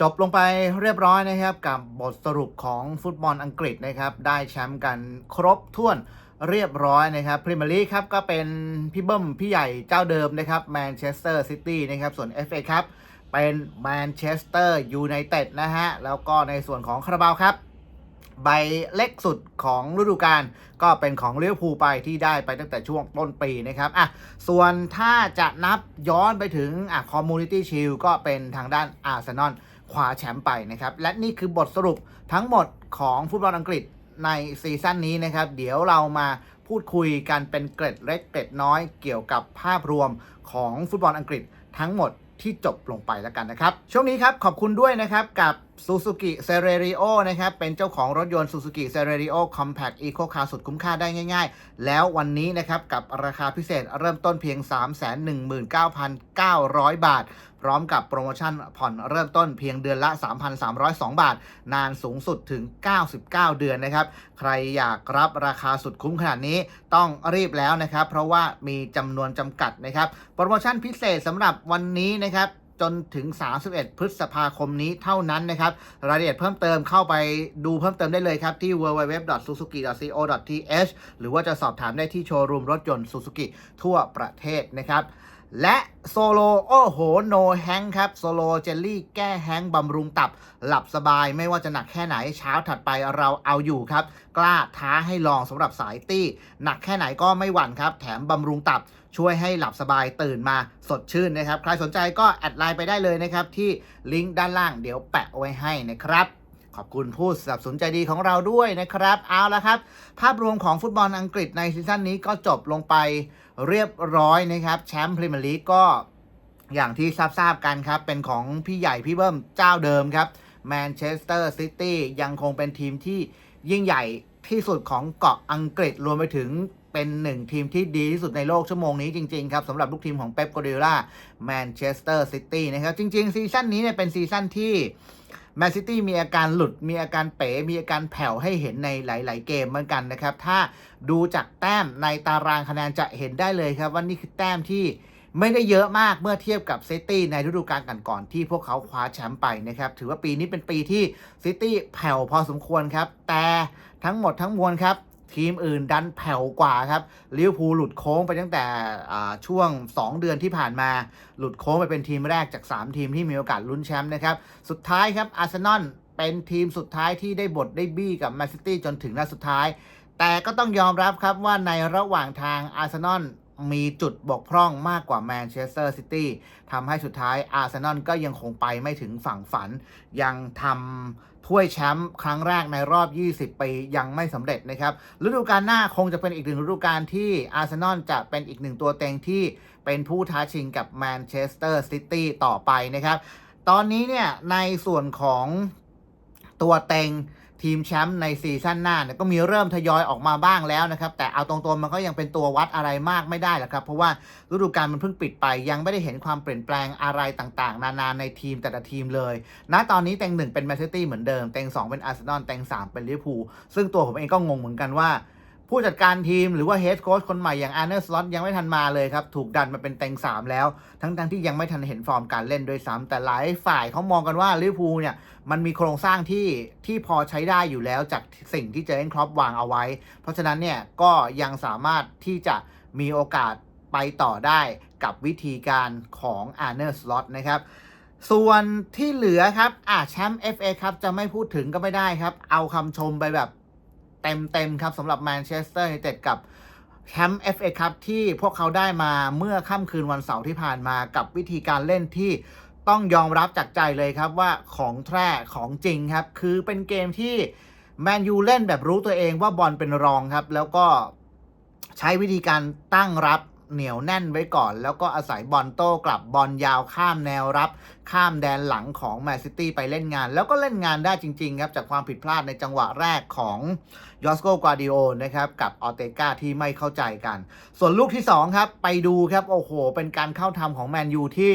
จบลงไปเรียบร้อยนะครับกับบทสรุปของฟุตบอลอังกฤษนะครับได้แชมป์กันครบถ้วนเรียบร้อยนะครับพรีเมียร์ลีกครับก็เป็นพี่เบิ้มพี่ใหญ่เจ้าเดิมนะครับแมนเชสเตอร์ซิตี้นะครับส่วน FA ครับเป็นแมนเชสเตอร์ยูไนเต็ดนะฮะแล้วก็ในส่วนของคาราบาวครับใบเล็กสุดของฤดูกาลก็เป็นของลิเวอร์พูไปที่ได้ไปตั้งแต่ช่วงต้นปีนะครับอะส่วนถ้าจะนับย้อนไปถึงอะคอมมูนิตี้ชิลก็เป็นทางด้านอาร์เซนอล คว้าแชมป์ไปนะครับ และนี่คือบทสรุปทั้งหมดของฟุตบอลอังกฤษในซีซั่นนี้นะครับ เดี๋ยวเรามาพูดคุยกันเป็นเกร็ดเล็กเกร็ดน้อยเกี่ยวกับภาพรวมของฟุตบอลอังกฤษทั้งหมดที่จบลงไปแล้วกันนะครับ ช่วงนี้ครับขอบคุณด้วยนะครับกับ Suzuki c e r e r i o นะครับ เป็นเจ้าของรถยนต์ Suzuki c e r e r i o Compact Eco Car สุดคุ้มค่าได้ง่ายๆ แล้ววันนี้นะครับกับราคาพิเศษเริ่มต้นเพียง 319,900 บาท ร้อมกับโปรโมชั่นผ่อนเริ่มต้นเพียงเดือนละ 3,302 บาท นานสูงสุดถึง 99 เดือนนะครับ ใครอยากรับราคาสุดคุ้มขนาดนี้ต้องรีบแล้วนะครับ เพราะว่ามีจำนวนจำกัดนะครับ โปรโมชั่นพิเศษสำหรับวันนี้นะครับจนถึง 31 พฤษภาคมนี้เท่านั้นนะครับ รายละเอียดเพิ่มเติมเข้าไปดูเพิ่มเติมได้เลยครับ ที่ www.suzuki.co.th หรือว่าจะสอบถามได้ที่โชว์รูมรถยนต์ Suzuki ทั่วประเทศนะครับ และโซโลโอ้โหโนแฮงครับ โซโลเจลลี่แก้แฮงบำรุงตับ หลับสบายไม่ว่าจะหนักแค่ไหนเช้าถัดไปเราเอาอยู่ครับ กล้าท้าให้ลองสำหรับสายตี้ หนักแค่ไหนก็ไม่หวั่นครับ แถมบำรุงตับช่วยให้หลับสบายตื่นมาสดชื่นนะครับ ใครสนใจก็แอดไลน์ไปได้เลยนะครับ ที่ลิงก์ด้านล่างเดี๋ยวแปะไว้ให้นะครับ ขอบคุณผู้สนับสนุนใจดีของเราด้วยนะครับ เอาละครับ ภาพรวมของฟุตบอลอังกฤษในซีซั่นนี้ก็จบลงไปเรียบร้อยนะครับแชมป์พรีเมียร์ลีกก็อย่างที่ทราบๆกันครับ เป็นของพี่ใหญ่พี่เบิ้มเจ้าเดิมครับแมนเชสเตอร์ซิตี้ยังคงเป็นทีมที่ยิ่งใหญ่ที่สุดของเกาะอังกฤษรวมไปถึงเป็นหนึ่งทีมที่ดีที่สุดในโลกชั่วโมงนี้จริง ๆ ครับสำหรับลูกทีมของเป๊ปก u ดิโอลาแมนเชสเตอร์ซิตี้นะครับ จริง ๆ ซีซั่นนี้เนี่ยเป็นซีซั่นที่ แมนซิตี้มีอาการหลุดมีอาการเป๋ มีอาการแผ่วให้เห็นในหลาย ๆ เกมเหมือนกันนะครับ ถ้าดูจากแต้มในตารางคะแนนจะเห็นได้เลยครับว่านี่คือแต้มที่ไม่ได้เยอะมากเมื่อเทียบกับซิตี้ในฤดูกาลก่อนๆที่พวกเขาคว้าแชมป์ไปนะครับ ถือว่าปีนี้เป็นปีที่ซิตี้แผ่วพอสมควรครับ แต่ทั้งหมดทั้งมวลครับ ทีมอื่นดันแผ่วกว่าครับลิเวอร์พูลหลุดโค้งไปตั้งแต่อ่าช่วง 2 เดือนที่ผ่านมา หลุดโค้งไปเป็นทีมแรกจาก 3 ทีมที่มีโอกาสลุ้นแชมป์นะครับ สุดท้ายครับอาร์เซนอลเป็นทีมสุดท้ายที่ได้บทได้บี้กับแมนซิตี้จนถึงนัดสุดท้าย แต่ก็ต้องยอมรับครับว่าในระหว่างทางอาร์เซนอล มีจุดบกพร่องมากกว่าแมนเชสเตอร์ซิตี้ทำให้สุดท้ายอาร์เซนอลก็ยังคงไปไม่ถึงฝั่งฝัน ยังทำถ้วยแชมป์ครั้งแรกในรอบ 20 ปียังไม่สำเร็จนะครับ ฤดูกาลหน้าคงจะเป็นอีกหนึ่งฤดูกาลที่อาร์เซนอลจะเป็นอีกหนึ่งตัวเต็งที่เป็นผู้ท้าชิงกับแมนเชสเตอร์ซิตี้ต่อไปนะครับ ตอนนี้เนี่ยในส่วนของตัวเต็ง ทีมแชมป์ในซีซั่นหน้าเนี่ยก็มีเริ่มทยอยออกมาบ้างแล้วนะครับ แต่เอาตรงๆมันก็ยังเป็นตัววัดอะไรมากไม่ได้หรอกครับ เพราะว่าฤดูกาลมันเพิ่งปิดไปยังไม่ได้เห็นความเปลี่ยนแปลงอะไรต่างๆ นานาในทีมแต่ละทีมเลยณตอนนี้เต็งหนึ่งเป็นแมนเชสเตอร์เหมือนเดิมเต็งสองเป็นอาร์เซนอลเต็งสามเป็นลิเวอร์พูลซึ่งตัวผมเองก็งงเหมือนกันว่า ผู้จัดการทีมหรือว่าเฮดโค้ชคนใหม่อย่างอาร์เนอร์สล็อตยังไม่ทันมาเลยครับ ถูกดันมาเป็นเต็งสามแล้ว ทั้งๆที่ยังไม่ทันเห็นฟอร์มการเล่นด้วยซ้ำแต่หลายฝ่ายเขามองกันว่าลิเวอร์พูลเนี่ย มันมีโครงสร้างที่ที่พอใช้ได้อยู่แล้วจากสิ่งที่เจอร์เกนครอปวางเอาไว้ เพราะฉะนั้นเนี่ยก็ยังสามารถที่จะมีโอกาสไปต่อได้กับวิธีการของอาร์เนอร์สล็อตนะครับส่วนที่เหลือครับอะแชมป์ FA ครับจะไม่พูดถึงก็ไม่ได้ครับ เอาคำชมไปแบบ เต็มๆครับสำหรับแมนเชสเตอร์ยูไนเต็ดกับแชมป์เอฟเอครับที่พวกเขาได้มาเมื่อค่ำคืนวันเสาร์ที่ผ่านมากับวิธีการเล่นที่ต้องยอมรับจากใจเลยครับว่าของแท้ของจริงครับ คือเป็นเกมที่แมนยูเล่นแบบรู้ตัวเองว่าบอลเป็นรองครับ แล้วก็ใช้วิธีการตั้งรับ เหนียวแน่นไว้ก่อน แล้วก็อาศัยบอลโต้กลับบอลยาวข้ามแนวรับ ข้ามแดนหลังของแมนซิตี้ไปเล่นงาน แล้วก็เล่นงานได้จริง ๆ ครับ จากความผิดพลาดในจังหวะแรกของยอสโกกวาดิโอนะครับกับออเตกาที่ไม่เข้าใจกัน ส่วนลูกที่2ครับไปดูครับโอ้โห เป็นการเข้าทำของแมนยูที่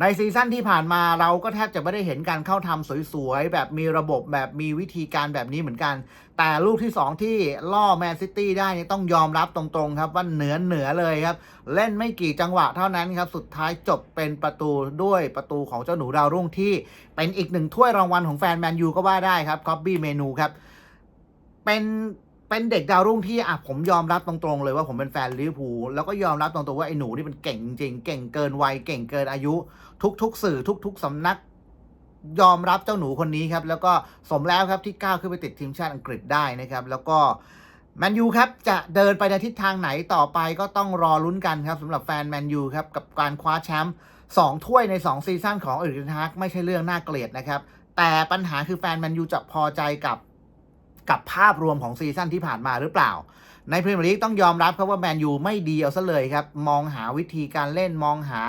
ในซีซั่นที่ผ่านมาเราก็แทบจะไม่ได้เห็นการเข้าทำสวยๆ แบบมีระบบแบบมีวิธีการแบบนี้เหมือนกัน แต่ลูกที่ 2 ที่ล่อแมนซิตี้ได้นี่ต้องยอมรับตรงๆครับ ว่าเหนือเหนือเลยครับ เล่นไม่กี่จังหวะเท่านั้นครับ สุดท้ายจบเป็นประตูด้วยประตูของเจ้าหนูดาวรุ่งที่เป็นอีกหนึ่งถ้วยรางวัลของแฟนแมนยูก็ว่าได้ครับคอบบี้เมนูครับเป็น เป็นเด็กดาวรุ่งที่อะผมยอมรับตรงๆเลยว่าผมเป็นแฟนลิเวอร์พูลแล้วก็ยอมรับตรงๆว่าไอ้หนูนี่มันเก่งจริงๆเก่งเกินวัยเก่งเกินอายุ ทุก ๆ สื่อทุก ๆสำนัก ยอมรับเจ้าหนูคนนี้ครับ แล้วก็สมแล้วครับที่ก้าวขึ้นไปติดทีมชาติอังกฤษได้นะครับ แล้วก็แมนยูครับจะเดินไปในทิศทางไหนต่อไปก็ต้องรอลุ้นกันครับสำหรับแฟนแมนยูครับกับการคว้าแชมป์สองถ้วยใน 2 ซีซั่นของเอริกเทนฮากไม่ใช่เรื่องน่าเกลียดนะครับแต่ปัญหาคือแฟนแมนยูจะพอใจกับ กับภาพรวมของซีซั่นที่ผ่านมาหรือเปล่า ในพรีเมียร์ลีกต้องยอมรับครับว่าแมนยูไม่ดีเอาซะเลยครับ มองหาวิธีการเล่นมองหา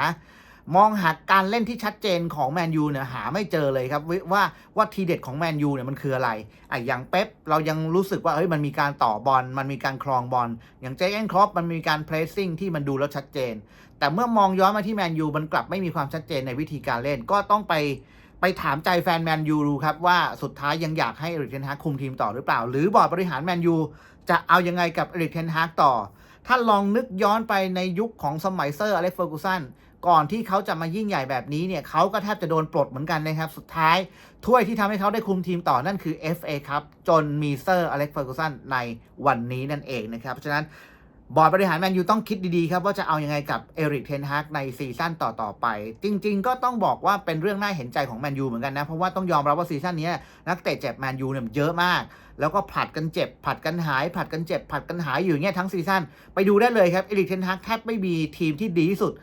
มองหาการเล่นที่ชัดเจนของแมนยูเนี่ยหาไม่เจอเลยครับวิว่าว่าทีเด็ดของแมนยูเนี่ยมันคืออะไรอะอย่างเป๊ปเรายังรู้สึกว่าเฮ้ยมันมีการต่อบอลมันมีการครองบอลอย่างเจเอนครอปมันมีการเพรสซิ่งที่มันดูแล้วชัดเจน แต่เมื่อมองย้อนมาที่แมนยูมันกลับไม่มีความชัดเจนในวิธีการเล่นก็ต้องไป ไปถามใจแฟนแมนยูดูครับว่าสุดท้ายยังอยากให้เอริกเทนฮากคุมทีมต่อหรือเปล่า หรือบอร์ดบริหารแมนยูจะเอายังไงกับเอริกเทนฮากต่อ ถ้าลองนึกย้อนไปในยุคของสมัยเซอร์อเล็กซ์เฟอร์กูสันก่อนที่เขาจะมายิ่งใหญ่แบบนี้เนี่ยเขาก็แทบจะโดนปลดเหมือนกันนะครับ สุดท้ายถ้วยที่ทำให้เขาได้คุมทีมต่อนั่นคือ FA ครับจนมีเซอร์อเล็กซ์เฟอร์กูสันในวันนี้นั่นเองนะครับเพราะฉะนั้น บอร์ดบริหารแมนยูต้องคิดดีๆครับว่าจะเอายังไงกับเอริกเทนฮากในซีซั่นต่อๆไป จริง ๆ ก็ต้องบอกว่าเป็นเรื่องน่าเห็นใจของแมนยูเหมือนกันนะ เพราะว่าต้องยอมรับว่าซีซั่นนี้นักเตะเจ็บแมนยูเนี่ยเยอะมาก แล้วก็ผลัดกันเจ็บผลัดกันหายผลัดกันเจ็บผลัดกันหายอยู่อย่างเงี้ยทั้งซีซั่นไปดูได้เลยครับเอริกเทนฮากแทบไม่มีทีมที่ดีที่สุด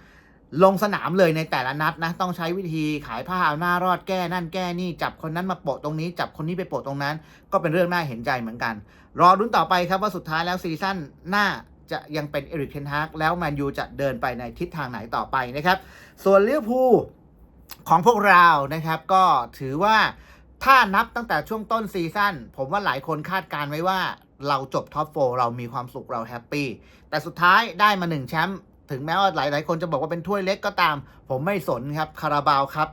ลงสนามเลยในแต่ละนัดนะต้องใช้วิธีขายผ้าเอาหน้ารอดแก้นั่นแก้นี่จับคนนั้นมาโปะตรงนี้ จับคนนี้ไปโปะตรงนั้น ก็เป็นเรื่องน่าเห็นใจเหมือนกัน รอรุ้นต่อไปครับว่าสุดท้ายแล้วซีซั่นหน้า จะยังเป็นเอริกเทนฮากแล้วแมนยูจะเดินไปในทิศทางไหนต่อไปนะครับ ส่วนลิเวอร์พูของพวกเรานะครับ ก็ถือว่าถ้านับตั้งแต่ช่วงต้นซีซั่นผมว่าหลายคนคาดการไว้ว่าเราจบท็อปโฟเรามีความสุขเราแฮปปี้แต่สุดท้ายได้มาหนึ่งแชมป์ถึงแม้ว่าหลาย ๆ คนจะบอกว่าเป็นถ้วยเล็กก็ตาม ผมไม่สนครับคาราบาวครับ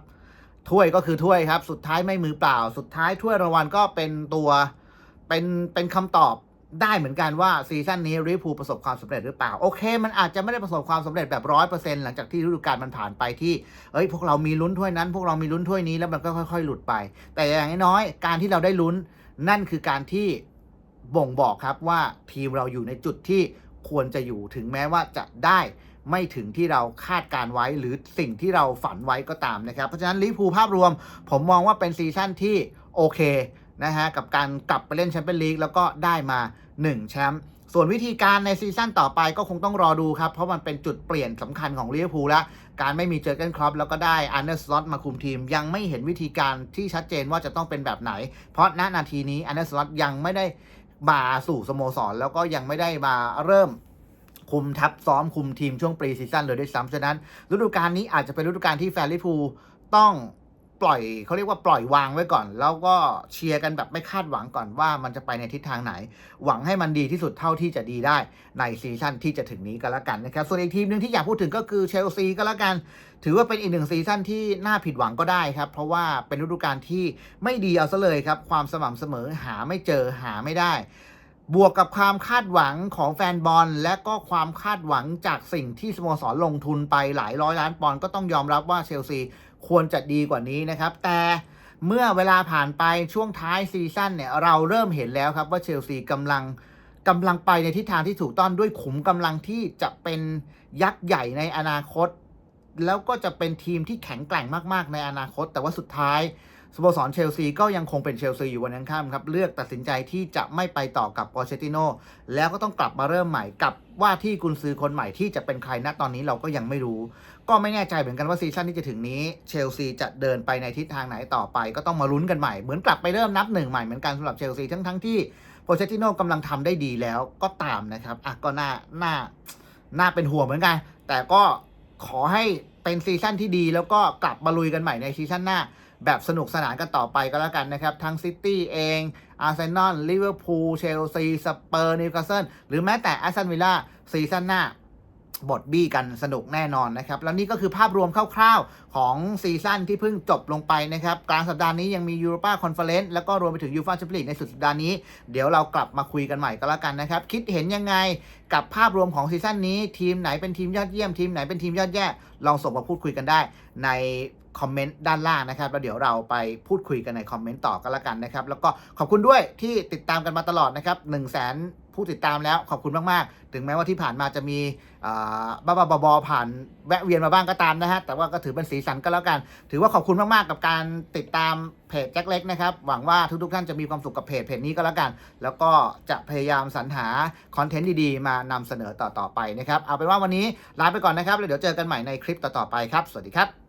ถ้วยก็คือถ้วยครับ สุดท้ายไม่มือเปล่า สุดท้ายถ้วยรางวัลก็เป็นตัวเป็นเป็นคำตอบ ได้เหมือนกันว่าซีซั่นนี้ลิเวอร์พูลประสบความสำเร็จหรือเปล่า โอเค มันอาจจะไม่ได้ประสบความสำเร็จแบบร้อยเปอร์เซ็นต์หลังจากที่ฤดูกาลมันผ่านไปที่เอ้ยพวกเรามีลุ้นถ้วยนั้น พวกเรามีลุ้นถ้วยนี้แล้วมันก็ค่อย ๆ หลุดไป แต่อย่างน้อยๆการที่เราได้ลุ้นนั่นคือการที่บ่งบอกครับว่าทีมเราอยู่ในจุดที่ควรจะอยู่ถึงแม้ว่าจะได้ไม่ถึงที่เราคาดการไว้หรือสิ่งที่เราฝันไว้ก็ตามนะครับ เพราะฉะนั้นลิเวอร์พูภาพรวม ผมมองว่าเป็นซีซั่นที่โอเค นะฮะกับการกลับไปเล่นแชมเปี้ยนลีกแล้วก็ได้มา 1 แชมป์ส่วนวิธีการในซีซั่นต่อไปก็คงต้องรอดูครับ เพราะมันเป็นจุดเปลี่ยนสำคัญของลิเวอร์พูลแล้วการไม่มีเจอร์เกนครอปแล้วก็ได้อันเดอร์สลอตมาคุมทีม ยังไม่เห็นวิธีการที่ชัดเจนว่าจะต้องเป็นแบบไหน เพราะณนาทีนี้อันเดอร์สลอตยังไม่ได้มาสู่สโมสร แล้วก็ยังไม่ได้มาเริ่มคุมทัพซ้อมคุมทีมช่วงปรีซีซั่นเลยด้วยซ้ำฉะนั้นฤดูกาลนี้อาจจะเป็นฤดูกาลที่แฟนลิเวอร์พูลต้อง ปล่อยเขาเรียกว่าปล่อยวางไว้ก่อน แล้วก็เชียร์กันแบบไม่คาดหวังก่อนว่ามันจะไปในทิศทางไหน หวังให้มันดีที่สุดเท่าที่จะดีได้ในซีซั่นที่จะถึงนี้ก็แล้วกันนะครับ ส่วนอีกทีมหนึ่งที่อยากพูดถึงก็คือเชลซีก็แล้วกัน ถือว่าเป็นอีกหนึ่งซีซั่นที่น่าผิดหวังก็ได้ครับ เพราะว่าเป็นฤดูกาลที่ไม่ดีเอาซะเลยครับ ความสม่ำเสมอหาไม่เจอหาไม่ได้บวกกับความคาดหวังของแฟนบอล และก็ความคาดหวังจากสิ่งที่สโมสรลงทุนไปหลายร้อยล้านปอนด์ก็ต้องยอมรับว่าเชลซี ควรจะดีกว่านี้นะครับ แต่เมื่อเวลาผ่านไปช่วงท้ายซีซั่นเนี่ยเราเริ่มเห็นแล้วครับว่าเชลซีกำลังกำลังไปในทิศทางที่ถูกต้องด้วยขุมกำลังที่จะเป็นยักษ์ใหญ่ในอนาคต แล้วก็จะเป็นทีมที่แข็งแกร่งมากๆในอนาคต แต่ว่าสุดท้าย สโมสรเชลซีก็ยังคงเป็นเชลซีอยู่วันนั้นข้ามครับ เลือกตัดสินใจที่จะไม่ไปต่อกับปอเชติโนแล้วก็ต้องกลับมาเริ่มใหม่กับว่าที่กุนซือคนใหม่ที่จะเป็นใครณตอนนี้เราก็ยังไม่รู้ ก็ไม่แน่ใจเหมือนกันว่าซีซั่นที่จะถึงนี้ เชลซีจะเดินไปในทิศทางไหนต่อไป ก็ต้องมาลุ้นกันใหม่เหมือนกลับไปเริ่มนับหนึ่งใหม่เหมือนกันสำหรับเชลซีทั้งทั้งที่โปเชติโนกำลังทำได้ดีแล้วก็ตามนะครับอะก็น่าน่าน่าเป็นห่วงเหมือนกัน แต่ก็ขอให้เป็นซีซั่นที่ดีแล้วก็กลับมาลุยกันใหม่ในซีซั่นหน้า แบบสนุกสนานกันต่อไปก็แล้วกันนะครับ ทั้งซิตี้เอง อาร์เซนอล ลิเวอร์พูล เชลซี สเปอร์ นิวคาสเซิล หรือแม้แต่แอสตันวิลล่าซีซั่นหน้าบทบี้กันสนุกแน่นอนนะครับ แล้วนี่ก็คือภาพรวมคร่าวๆ ของซีซั่นที่เพิ่งจบลงไปนะครับ กลางสัปดาห์นี้ยังมียูโรปาคอนเฟอเรนซ์แล้วก็รวมไปถึงยูฟาแชมเปี้ยนลีกในสุดสัปดาห์นี้ เดี๋ยวเรากลับมาคุยกันใหม่ก็แล้วกันนะครับ คิดเห็นยังไงกับภาพรวมของซีซั่นนี้ ทีมไหนเป็นทีมยอดเยี่ยมทีมไหนเป็นทีมยอดแย่ลองส่งมาพูดคุยกันได้ใน คอมเมนต์ด้านล่างนะครับแล้วเดี๋ยวเราไปพูดคุยกันในคอมเมนต์ต่อกันละกันนะครับ แล้วก็ขอบคุณด้วยที่ติดตามกันมาตลอดนะครับ1 0 0 0 0แสนผู้ติดตามแล้วขอบคุณมาก ๆ ถึงแม้ว่าที่ผ่านมาจะมีอ่าบ้าบอผ่านแวะเวียนมาบ้างก็ตามนะฮะ แต่ว่าก็ถือเป็นสีสันก็แล้วกัน ถือว่าขอบคุณมาก ๆ กับการติดตามเพจแจ็คเล็กนะครับ หวังว่าทุก ๆ ท่านจะมีความสุขกับเพจเพจนี้ก็แล้วกัน แล้วก็จะพยายามสรรหาคอนเทนต์ดีๆ มานำเสนอต่อ ๆ ไปนะครับ เอาเป็นว่าวันนี้ลาไปก่อนนะครับ แล้วเดี๋ยวเจอกันใหม่ในคลิปต่อ ๆ ไปครับ สวัสดีครับ